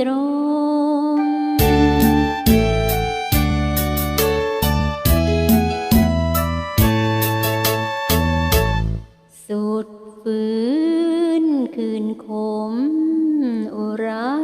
ตรงสุดฟื้นคืนขมอุรา